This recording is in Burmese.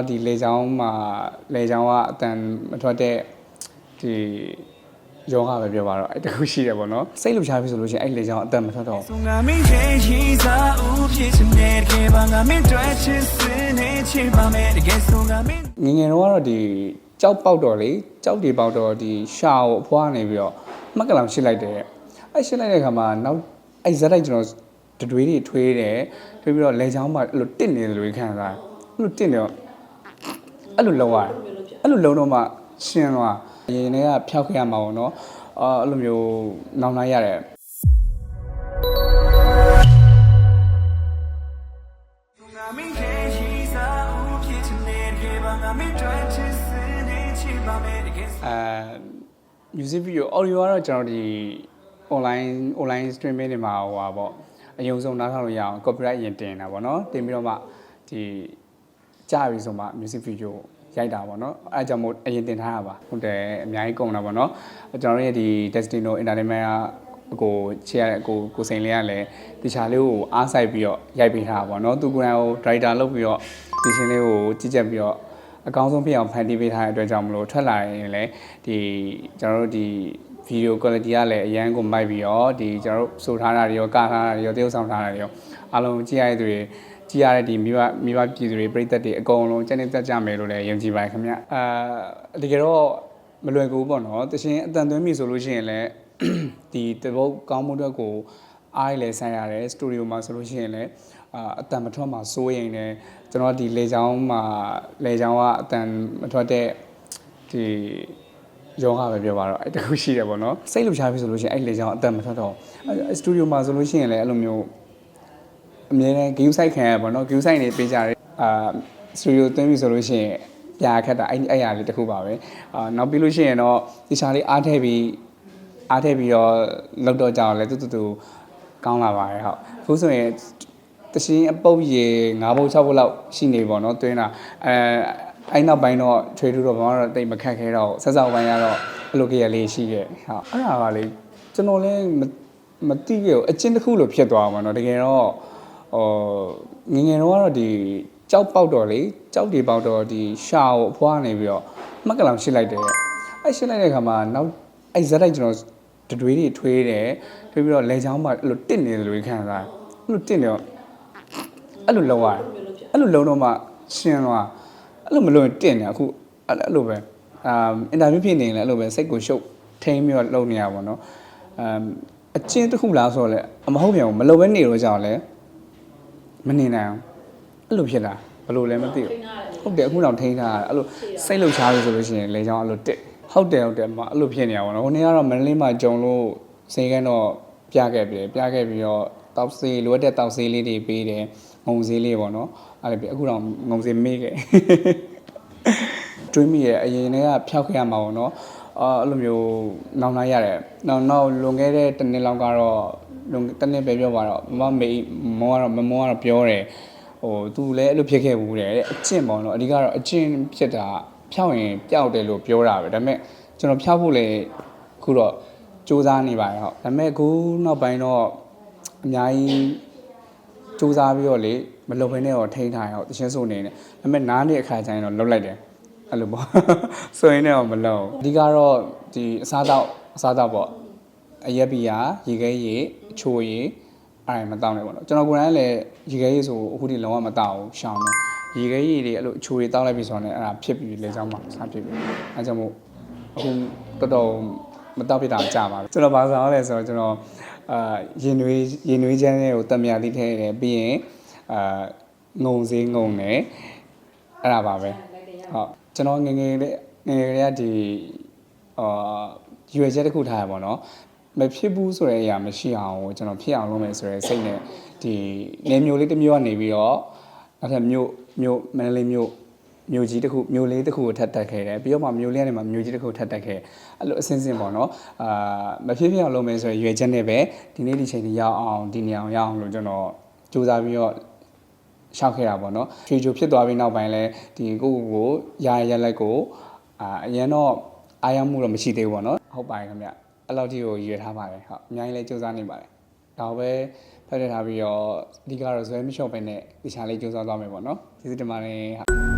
တော့ဒီလေချောင်းမှာလေချောင်းကအတန်မထွက်တဲ့ဒီယောဂပဲပြောပါတော့အဲ့တခုရှိတယ်ပေါ့နော်စိတ်လှုပ်ရှားပြီဆိုလို့ရှိရင်အဲ့လေချောင်းအတန်မထွက်တော့ဘူးငါမင်းရဲ့ရည်စားဦးဖြစ်စနေတကယ်ပါငါမင်းတွေ့ချင်စနေချင်ပါမယ်တကယ်ဆိုငါမင်းငငယ်တော့ကတော့ဒီကြောက်ပေါက်တော့လေကြောက်တွေပေါက်တော့ဒီရှာကိုအဖွားနေပြီးတော့မှတ်ကလောင်ရှစ်လိုက်တယ်အဲ့ရှစ်လိုက်တဲ့အခါမှာနောက်အဲ့ဇက်လိုက်ကျွန်တော်တတွေးတွေထွေးတယ်ထွေးပြီးတော့လေချောင်းမှာအဲ့လိုတစ်နေတယ်လို့ခံစားအဲ့လိုတစ်နေတော့ အဲ့လိုလုံးရအဲ့လိုလုံးတော့မှရှင်းသွားရင်လည်းဖျောက်ခဲ့ရမှာပေါ့နော်အဲ့လိုမျိုးနောင်လိုက်ရတယ်အဲ music video audio ကတော့ကျွန်တော်ဒီ online online streaming တွေမှာဟိုပါပေါ့အယုံဆုံးနားထောင်လို့ရအောင် copyright ရင်တင်တာပေါ့နော်တင်ပြီးတော့မှဒီ ကြာပြီဆိုမှ music video ရိုက်တာပေါ့နော်အဲကြောင့်မို့အရင်တင်ထားတာပါဟုတ်တယ်အများကြီးကုန်တာပေါ့နော်ကျွန်တော်တို့ရဲ့ဒီ Destino Entertainment ကကိုချေရတဲ့ကိုကိုစိန်လေးကလည်းတခြားလေးကိုအားဆိုင်ပြီးတော့ရိုက်ပေးထားတာပေါ့နော်သူကိုယ်တိုင်ကို director လုပ်ပြီးတော့ဒီရှင်လေးကိုကြည့်ချက်ပြီးတော့အကောင်းဆုံးဖြစ်အောင်ဖန်တီးပေးထားတဲ့အတွက်ကြောင့်မလို့ထွက်လာရင်လည်းဒီကျွန်တော်တို့ဒီ video quality ကလည်းအရန်ကိုမိုက်ပြီးတော့ဒီကျွန်တော်တို့ဆိုထားတာတွေရောကထားတာတွေရောတရုပ်ဆောင်ထားတာတွေရောအားလုံးကြည့်ရတဲ့သူတွေ ကြည့်ရတဲ့ဒီမိဘမိဘပြည်သူတွေပြည်သက်တွေအကုန်လုံးစက်နေတက်ကြမယ်လို့လည်းယုံကြည်ပါတယ်ခင်ဗျအာတကယ်တော့မလွယ်ကူဘူးပေါ့နော်တရှင်အတန်သွင်းပြီဆိုလို့ရှိရင်လည်းဒီတပုတ်ကောင်းမှုအတွက်ကိုအားရလည်းဆန်းရတယ်စတူဒီယိုမှာဆိုလို့ရှိရင်လည်းအာအတန်မထွက်မှာစိုးရင်လည်းကျွန်တော်ဒီလေချောင်းမှာလေချောင်းကအတန်မထွက်တဲ့ဒီယောဂပဲပြောပါတော့အဲ့တခုရှိတယ်ပေါ့နော်စိတ်လှုပ်ရှားပြီဆိုလို့ရှိရင်အဲ့လေချောင်းအတန်မထွက်တော့အဲ့စတူဒီယိုမှာဆိုလို့ရှိရင်လည်းအဲ့လိုမျိုး အမြဲတမ်း view site ခံရပါတော့ view site နေပေးကြတယ်အာ studio သွင်းပြီဆိုလို့ရှိရင်ပြာခက်တာအဲ့အဲ့အရာလေးတစ်ခုပါပဲအာနောက်ပြီးလို့ရှိရင်တော့တခြားလေးအားထည့်ပြီးအားထည့်ပြီးတော့လောက်တော့ကြအောင်လဲတူတူတူကောင်းလာပါတယ်ဟုတ်အခုဆိုရင်တရှင်အပုတ်ရေ၅ပုတ်၆ပုတ်လောက်ရှိနေပေါ့နော်တွင်းတာအဲအဲ့နောက်ပိုင်းတော့ထွေထူတော့ဘာမှတော့တိတ်မခက်ခဲတော့ဆက်ဆောက်ပိုင်းကတော့ဘလိုကရလေးရှိခဲ့ဟုတ်အဲ့ဒါကလေကျွန်တော်လည်းမသိခဲ့ဘူးအချင်းတစ်ခုလိုဖြစ်သွားပါတော့တကယ်တော့ ငယ်ငယ်တော့ကတော့ဒီကြောက်ပေါက်တော့လေကြောက်တွေပေါက်တော့ဒီရှာကိုအဖွားနေပြီးတော့မှတ်ကလောင်ရှစ်လိုက်တယ်အဲ့ရှစ်လိုက်တဲ့ခါမှာနောက်အဲ့ဇက်လိုက်ကျွန်တော်တတွေးတွေထွေးတယ်ထွေးပြီးတော့လေချောင်းမှာအဲ့လိုတစ်နေတယ်လို့ခံစားအဲ့လိုတစ်နေတော့အဲ့လိုလုံးရတယ်အဲ့လိုလုံးတော့မှရှင်းသွားအဲ့လိုမလုံးရင်တစ်နေအခုအဲ့အဲ့လိုပဲအာအင်တာဗျူးဖြစ်နေရင်လည်းအဲ့လိုပဲစိတ်ကိုရှုပ်ထိန်းပြီးတော့လုပ်နေရပါတော့အမ်အချင်းတစ်ခုလားဆိုတော့လေအမဟုတ်ပြန်ဘူးမလုံပဲနေတော့ကြောင်လဲ မနေနိုင်အောင်အဲ့လိုဖြစ်တာဘယ်လိုလဲမသိဘူးဟုတ်တယ်အခုတော့ထိန်းထားတာအဲ့လိုစိတ်လှုပ်ရှားလို့ဆိုလို့ရှိရင်လေချောင်းအဲ့လိုတစ်ဟုတ်တယ်ဟုတ်တယ်မအဲ့လိုဖြစ်နေရပါတော့ဟိုနေ့ကတော့မန္တလေးမှာကြုံလို့စိတ်ကန်းတော့ပြခဲ့ပြီပြခဲ့ပြီးတော့တောက်ဆေးလိုအပ်တဲ့တောက်ဆေးလေးတွေပေးတယ်ငုံဆေးလေးပေါ့နော်အဲ့ဒါပြီးအခုတော့ငုံဆေးမေးခဲ့ တွေးမိရဲ့အရင်ကဖျောက်ခဲ့ရမှာပေါ့နော်အာအဲ့လိုမျိုးနောင်လိုက်ရတယ်နောက်နောက်လွန်ခဲ့တဲ့တစ်နှစ်လောက်ကတော့လွန်တစ်နှစ်ပဲပြောပါတော့မမမေမောကတော့မမောကတော့ပြောတယ်ဟိုသူလည်းအဲ့လိုဖြစ်ခဲ့ဘူးတဲ့အကျင့်ပေါ့နော်အဓိကတော့အကျင့်ဖြစ်တာဖျောက်ရင်ပျောက်တယ်လို့ပြောတာပဲဒါပေမဲ့ကျွန်တော်ဖျောက်ဖို့လည်းခုတော့စူးစမ်းနေပါတယ်ဟုတ်ဒါပေမဲ့အခုနောက်ပိုင်းတော့အများကြီးစူးစမ်းပြီးတော့လေမလုပ်ဘဲနဲ့တော့ထိန်းထားရအောင်တချင်းစုံနေတယ်ဒါပေမဲ့နားနေအခါကျရင်တော့လှုပ်လိုက်တယ် အဲ့လိုပေါ့ဆိုရင်တော့မလှုပ်အဓိကတော့ဒီအစားတော့အစားတော့ပေါ့အရက်ဘီယာရေခဲရေအချိုရေအဲ့ဒါမတောင်းနဲ့ပေါ့နော်ကျွန်တော်ကိုယ်တိုင်လည်းရေခဲရေဆိုအခုဒီလုံးဝမတောင်းဘူးရှောင်းတယ်ရေခဲရေတွေအဲ့လိုအချိုတွေတောင်းလိုက်ပြီဆိုတော့လည်းအဲ့ဒါဖြစ်ပြီးလေချောင်းမှာစားဖြစ်ပြီးအဲ့ကြောင့်မို့အခုတော်တော်မတောက်ဖြစ်တာကြာပါပြီကျွန်တော်ဘာစားရလဲဆိုတော့ကျွန်တော်အာရင်နွေးရင်နွေးချမ်းလေးကိုတက်မြာသီးထဲတယ်ပြီးရင်အာငုံစည်းငုံတယ်အဲ့ဒါပါပဲဟုတ် ကျွန်တော်ငယ်ငယ်လေးငယ်ငယ်လေးကဒီအာရွယ်ချက်တစ်ခုထားရပါတော့မဖြစ်ဘူးဆိုတဲ့အရာမရှိအောင်ကိုကျွန်တော်ဖြစ်အောင်လုပ်မယ်ဆိုတဲ့စိတ်နဲ့ဒီနေမျိုးလေးတစ်မျိုးကနေပြီးတော့နောက်ထပ်မျိုးမျိုးမန္တလေးမျိုးမျိုးကြီးတစ်ခုမျိုးလေးတစ်ခုကိုထပ်တက်ခဲ့တယ်ပြီးတော့မှမျိုးလေးကနေမှမျိုးကြီးတစ်ခုထပ်တက်ခဲ့အဲ့လိုအစင်းစင်းပေါ့နော်အာမဖြစ်ဖြစ်အောင်လုပ်မယ်ဆိုရင်ရွယ်ချက်နဲ့ပဲဒီနေ့ဒီချိန်ကြီးရောက်အောင်ဒီနေအောင်ရောက်အောင်လို့ကျွန်တော်စူးစမ်းပြီးတော့ ရှောက်ခဲ့တာပေါ့နော်ချွေချိုဖြစ်သွားပြီးနောက်ပိုင်းလဲဒီကိုကိုကိုရာရရက်လက်ကိုအာအရင်တော့အားရမှုတော့မရှိသေးဘူးပေါ့နော်ဟုတ်ပါတယ်ခင်ဗျအဲ့လောက်ထိကိုရွေထားပါတယ်ဟုတ်အများကြီးလဲစူးစမ်းနေပါတယ်ဒါပဲဖတ်ထည့်ထားပြီးတော့အဓိကတော့ဇွဲမလျှော့ပဲနဲ့တခြားလေးစူးစမ်းသွားမယ်ပေါ့နော်ကျေးဇူးတင်ပါတယ်ဟုတ်။